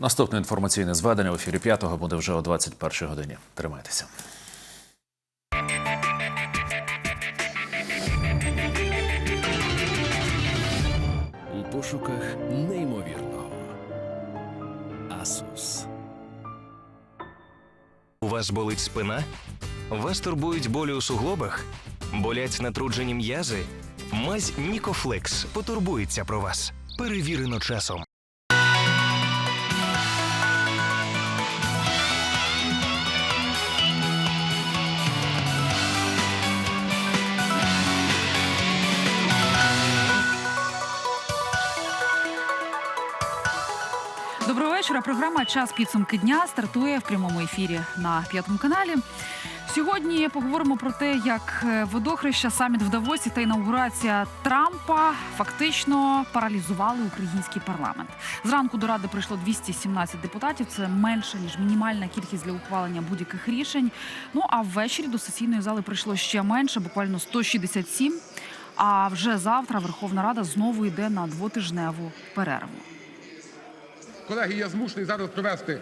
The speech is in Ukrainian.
Наступне інформаційне зведення в ефірі п'ятого буде вже о 21-й годині. Тримайтеся. У пошуках неймовірного. Асус. У вас болить спина? Вас турбують болі у суглобах? Болять натруджені м'язи? Мазь Нікофлекс потурбується про вас. Перевірено часом. Доброго вечора. Програма Час підсумки дня стартує в прямому ефірі на п'ятому каналі. Сьогодні поговоримо про те, як е, водохреща, саміт в Давосі та інаугурація Трампа фактично паралізували український парламент. Зранку до ради прийшло 217 депутатів. Це менше ніж мінімальна кількість для ухвалення будь-яких рішень. Ну а ввечері до сесійної зали прийшло ще менше, буквально 167. А вже завтра Верховна Рада знову йде на двотижневу перерву. Колеги, я змушений зараз провести